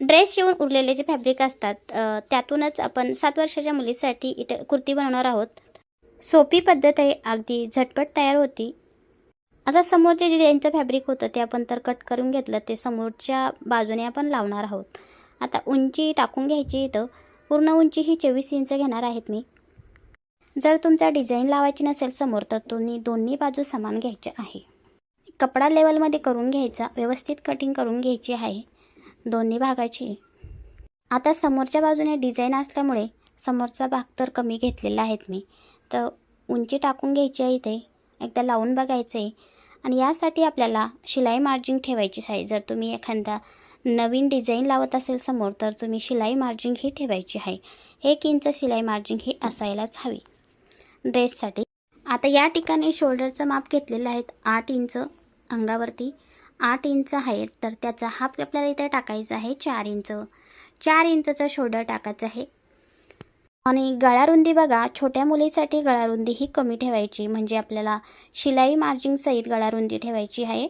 Dress शिवून उरलेले जे फॅब्रिक असतात त्यातूनच आपण सात वर्षाच्या मुलीसाठी इथं कुर्ती बनवणार आहोत. सोपी पद्धत आहे अगदी झटपट तयार होती. आता समोरचे जे ज्यांचं फॅब्रिक होतं ते आपण तर कट करून घेतलं ते समोरच्या बाजूने आपण लावणार आहोत. आता उंची टाकून घ्यायची इथं. पूर्ण उंची ही चोवीस इंच घेणार आहेत मी. जर तुमचा डिझाईन लावायची नसेल समोर तर तुम्ही दोन्ही बाजू समान घ्यायच्या आहे. कपडा लेवलमध्ये करून घ्यायचा व्यवस्थित कटिंग करून घ्यायची आहे. दोन्ही भागाची. आता समोरच्या बाजूने डिझाईन असल्यामुळे समोरचा भाग तर कमी घेतलेला आहेत मी. तर उंची टाकून घ्यायची आहे इथे. एकदा लावून बघायचं आहे आणि यासाठी आपल्याला शिलाई मार्जिन ठेवायचीच आहे. जर तुम्ही एखादा नवीन डिझाईन लावत असेल समोर तर तुम्ही शिलाई मार्जिंग ही ठेवायची आहे. एक इंच शिलाई मार्जिन ही असायलाच हवी. ड्रेससाठी आता या ठिकाणी शोल्डरचं माप घेतलेलं आहे. आठ इंच अंगावरती. आठ इंच आहे तर त्याचा हाफ आपल्याला इथे टाकायचा आहे चार इंच. चार इंचचं शोल्डर टाकायचं आहे. आणि गळारुंदी बघा छोट्या मुलीसाठी गळारुंदी ही कमी ठेवायची म्हणजे आपल्याला शिलाई मार्जिंग सहित गळारुंदी ठेवायची आहे.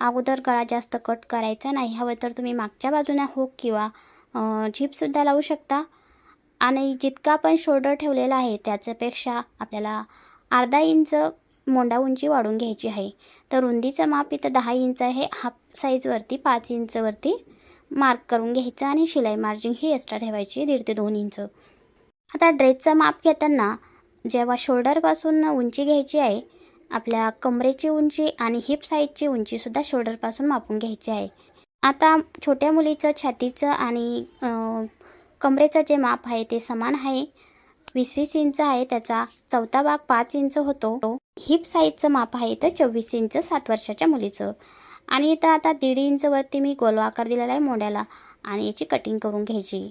अगोदर गळा जास्त कट करायचा नाही हवं तर तुम्ही मागच्या बाजूने हुक किंवा झिपसुद्धा लावू शकता. आणि जितका आपण शोल्डर ठेवलेला आहे त्याच्यापेक्षा आपल्याला अर्धा इंच मोंडा उंची वाढून घ्यायची आहे. तर रुंदीचं माप इथं दहा इंच आहे. हाफ साईजवरती पाच इंचवरती मार्क करून घ्यायचं आणि शिलाई मार्जिंग ही एक्स्ट्रा ठेवायची दीड ते दोन इंच. आता ड्रेसचं माप घेताना जेव्हा शोल्डरपासून उंची घ्यायची आहे आपल्या कमरेची उंची आणि हिप साईजची उंचीसुद्धा शोल्डरपासून मापून घ्यायची आहे. आता छोट्या मुलीचं छातीचं आणि कमरेचं जे माप आहे ते समान आहे. वीस वीस इंच आहे त्याचा चौथा भाग पाच इंच होतो. हिप साईजचं माप आहे तर चोवीस इंच सात वर्षाच्या मुलीचं. आणि इथं आता दीड इंचवरती मी गोल आकार दिलेला आहे मोंड्याला आणि याची कटिंग करून घ्यायची.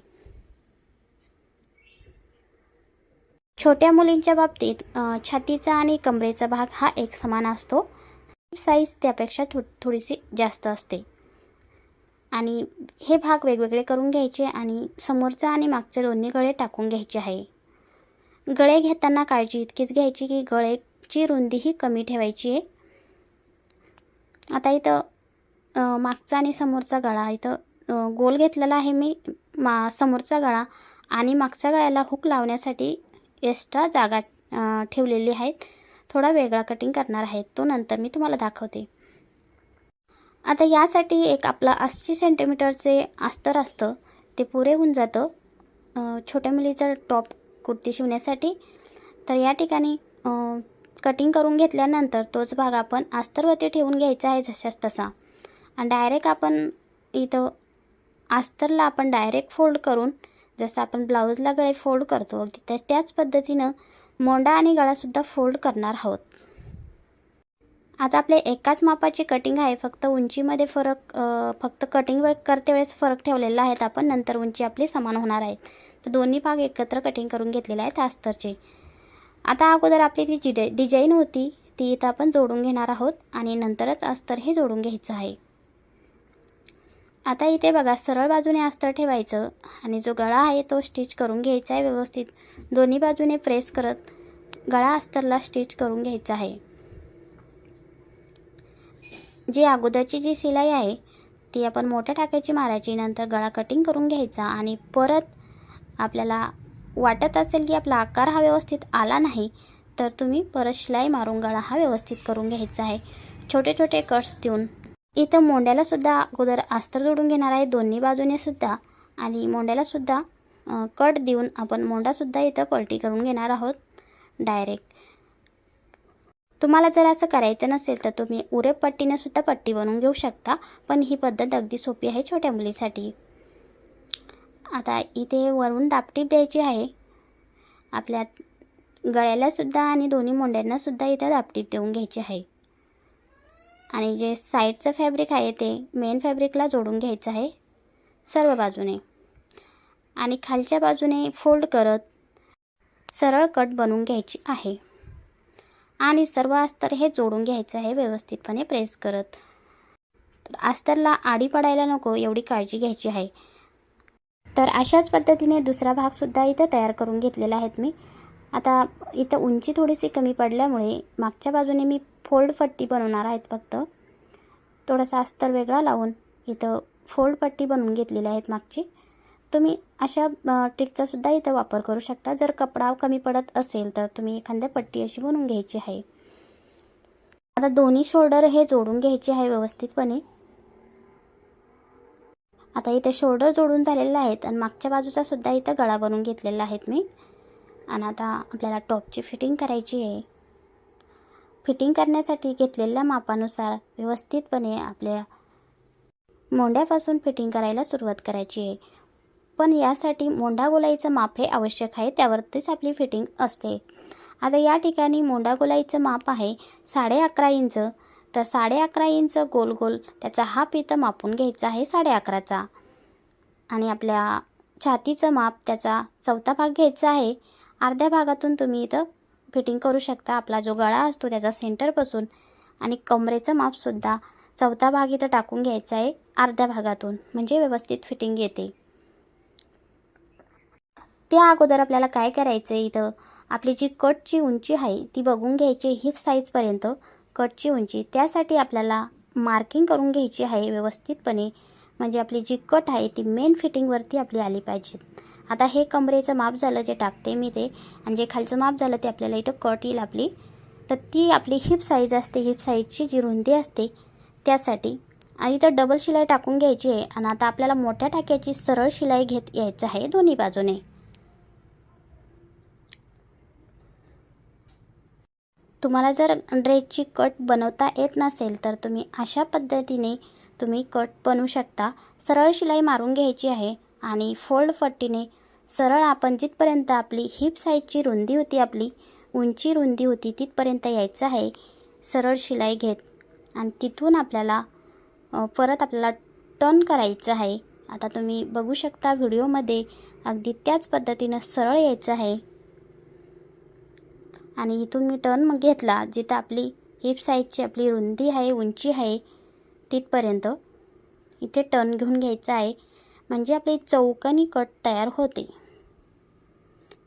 छोट्या मुलींच्या बाबतीत छातीचा आणि कमरेचा भाग हा एक समान असतो. साईज त्यापेक्षा थो थोडीशी जास्त असते. आणि हे भाग वेगवेगळे करून घ्यायचे आणि समोरचा आणि मागचे दोन्ही गळे टाकून घ्यायचे आहे. गळे घेताना काळजी इतकीच घ्यायची की गळेची रुंदीही कमी ठेवायची आहे. आता इथं मागचा आणि समोरचा गळा. इथं गोल घेतलेला आहे मी मा समोरचा गळा. आणि मागच्या गळ्याला हुक लावण्यासाठी एक्स्ट्रा जागा ठेवलेली आहेत. थोडा वेगळा कटिंग करणार आहेत. तो नंतर मी तुम्हाला दाखवते. आता यासाठी एक आपलं ऐंशी सेंटीमीटरचे अस्तर असतं. ते पुरे होऊन जातं. छोट्या मुलीचं टॉप कुर्ती शिवण्यासाठी. तर या ठिकाणी कटिंग करून घेतल्यानंतर तोच भाग आपण अस्तरवरती ठेवून घ्यायचा आहे जशाच तसा. आणि डायरेक्ट आपण इथं अस्तरला आपण डायरेक्ट फोल्ड करून जसं आपण ब्लाऊजला गळे फोल्ड करतो अगदी त्या त्याच पद्धतीनं मोंडा आणि गळासुद्धा फोल्ड करणार आहोत. आता आपले एकाच मापाची कटिंग आहे फक्त उंचीमध्ये फरक फक्त कटिंग करते वेळेस फरक ठेवलेला आहे आपण नंतर उंची आपली समान होणार आहेत तर दोन्ही भाग एकत्र कटिंग करून घेतलेले आहेत अस्तरचे आता अगोदर आपली ती जी डिझाईन होती ती इथं आपण जोडून घेणार आहोत आणि नंतरच अस्तर हे जोडून घ्यायचं आहे. आता इथे बघा सरळ बाजूने अस्तर ठेवायचं आणि जो गळा आहे तो स्टिच करून घ्यायचा आहे व्यवस्थित. दोन्ही बाजूने प्रेस करत गळा अस्तरला स्टिच करून घ्यायचा आहे. जी अगोदरची जी शिलाई आहे ती आपण मोठ्या टाकायची मारायची नंतर गळा कटिंग करून घ्यायचा आणि परत आपल्याला वाटत असेल की आपला आकार हा व्यवस्थित आला नाही तर तुम्ही परत शिलाई मारून गळा हा व्यवस्थित करून घ्यायचा आहे. छोटे छोटे कट्स देऊन. इथं मोंड्याला सुद्धा अगोदर अस्तर जोडून घेणार आहे दोन्ही बाजूने सुद्धा. आणि मोंड्याला सुद्धा कट देऊन आपण मोंडासुद्धा इथं पलटी करून घेणार आहोत डायरेक्ट. तुम्हाला जर असं करायचं नसेल तर तुम्ही उरे पट्टीने सुद्धा पट्टी बनवून घेऊ शकता पण ही पद्धत अगदी सोपी आहे छोट्या मुलीसाठी. आता इथे वरून दापटीप द्यायची आहे. आपल्या गळ्यालासुद्धा आणि दोन्ही मोंड्यांनासुद्धा इथं दापटीप देऊन घ्यायची आहे. आणि जे साईडचं फॅब्रिक आहे ते मेन फॅब्रिकला जोडून घ्यायचं आहे. सर्व बाजूने. आणि खालच्या बाजूने फोल्ड करत सरळ कट बनवून घ्यायची आहे. आणि सर्व अस्तर हे जोडून घ्यायचं आहे व्यवस्थितपणे प्रेस करत. तर अस्तरला आडी पडायला नको एवढी काळजी घ्यायची आहे. तर अशाच पद्धतीने दुसरा भागसुद्धा इथं तयार करून घेतलेला आहेत मी. आता इथं उंची थोडीशी कमी पडल्यामुळे मागच्या बाजूने मी फोल्ड पट्टी बनवणार आहेत फक्त. थोडासा अस्तर वेगळा लावून इथं फोल्ड पट्टी बनवून घेतलेल्या आहेत मागची. तुम्ही अशा ट्रिकचासुद्धा ट्रिकचा सुद्धा इथं वापर करू शकता. जर कपडा कमी पडत असेल तर तुम्ही एखाद्या पट्टी अशी बनवून घ्यायची आहे. आता दोन्ही शोल्डर हे जोडून घ्यायचे आहे व्यवस्थितपणे. आता इथे शोल्डर जोडून झालेले आहेत आणि मागच्या बाजूचा सुद्धा इथं गळा बनवून घेतलेला आहेत मी. आणि आता आपल्याला टॉपची फिटिंग करायची आहे. फिटिंग करण्यासाठी घेतलेल्या मापानुसार व्यवस्थितपणे आपल्या मोंड्यापासून फिटिंग करायला सुरुवात करायची आहे. पण यासाठी मोंढा गोलाईचं माप हे आवश्यक आहे त्यावरतीच आपली फिटिंग असते. आता या ठिकाणी मोंढा गोलाईचं माप आहे साडे अकरा इंच. तर साडे अकरा इंच गोल गोल त्याचा हाफ इथं मापून घ्यायचा आहे साडे अकराचा. आणि आपल्या छातीचं माप त्याचा चौथा भाग घ्यायचा आहे. अर्ध्या भागातून तुम्ही इथं फिटिंग करू शकता. आपला जो गळा असतो त्याचा सेंटरपासून आणि कमरेचं मापसुद्धा चौथा भाग इथं टाकून घ्यायचा आहे अर्ध्या भागातून. म्हणजे व्यवस्थित फिटिंग येते. त्या अगोदर आपल्याला काय करायचं आहे इथं आपली जी कटची उंची आहे ती बघून घ्यायची हिप साईजपर्यंत कटची उंची त्यासाठी आपल्याला मार्किंग करून घ्यायची आहे व्यवस्थितपणे. म्हणजे आपली जी कट आहे ती मेन फिटिंगवरती आपली आली पाहिजे. आता हे कमरेचं माप झालं जे टाकते मी ते आणि जे खालचं माप झालं ते आपल्याला इथं कट येईल आपली. तर ती आपली हिप साईज असते हिप साईजची जी रुंदी असते त्यासाठी. आणि इथं डबल शिलाई टाकून घ्यायची आहे आणि आता आपल्याला मोठ्या टाक्याची सरळ शिलाई घेत यायचं आहे दोन्ही बाजूने. तुम्हाला जर ड्रेसची कट बनवता येत नसेल तर तुम्ही अशा पद्धतीने तुम्ही कट बनवू शकता. सरळ शिलाई मारून घ्यायची आहे आणि फोल्ड पट्टीने सरळ आपण जिथपर्यंत आपली हिप साईजची रुंदी होती आपली उंची रुंदी होती तिथपर्यंत यायचं आहे. सरळ शिलाई घेत आणि तिथून आपल्याला परत आपल्याला टर्न करायचं आहे. आता तुम्ही बघू शकता व्हिडिओमध्ये अगदी त्याच पद्धतीनं सरळ यायचं आहे. आणि इथून मी टर्न मग घेतला जिथं आपली हिप साईजची आपली रुंदी आहे उंची आहे तिथपर्यंत. इथे टर्न घेऊन घ्यायचा आहे. म्हणजे आपली चौकनी कट तयार होते.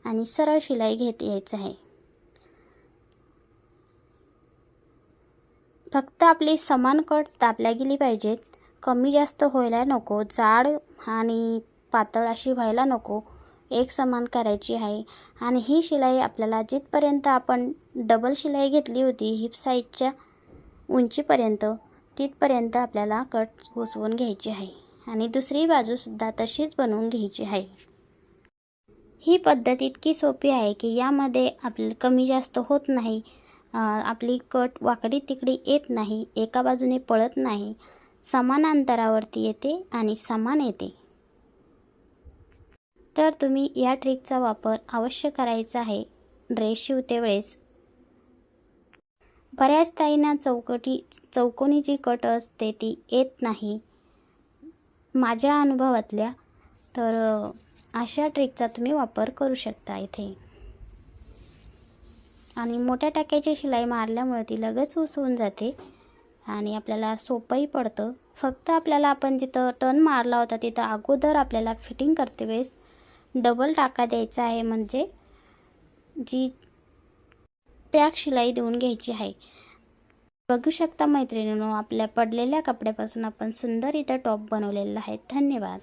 आणि सरळ शिलाई घेत यायचं आहे. फक्त आपली समान कट दाबल्या गेली पाहिजेत. कमी जास्त व्हायला नको. जाड आणि पातळ अशी व्हायला नको. एक समान करायची आहे. आणि ही शिलाई आपल्याला जिथपर्यंत आपण डबल शिलाई घेतली होती हिप साईजच्या उंचीपर्यंत तिथपर्यंत आपल्याला कट घुसवून घ्यायची आहे. आणि दुसरी बाजूसुद्धा तशीच बनवून घ्यायची आहे. ही पद्धत इतकी सोपी आहे की यामध्ये आपलं कमी जास्त होत नाही. आपली कट वाकडी तिकडी येत नाही एका बाजूने पळत नाही. समान अंतरावरती येते आणि समान येते. तर तुम्ही या ट्रिकचा वापर अवश्य करायचा आहे. ड्रेस शिवते वेळेस. बऱ्याच ताईंना चौकटी चौकोनी जी कट असते ती येत नाही. माझ्या अनुभवातल्या तर अशा ट्रिकचा तुम्ही वापर करू शकता इथे. आणि मोठ्या टाक्याची शिलाई मारल्यामुळे ती लगेच उसवून जाते आणि आपल्याला सोपंही पडतं. फक्त आपल्याला आपण जिथं टर्न मारला होता तिथं अगोदर आपल्याला फिटिंग करते वेळेस डबल टाका द्यायचा आहे म्हणजे जी पॅक शिलाई देऊन घ्यायची आहे. बघू शकता मैत्रिणींनो आपल्या पडलेल्या कपड्यापासून आपण सुंदर इथं टॉप बनवलेला आहे. धन्यवाद.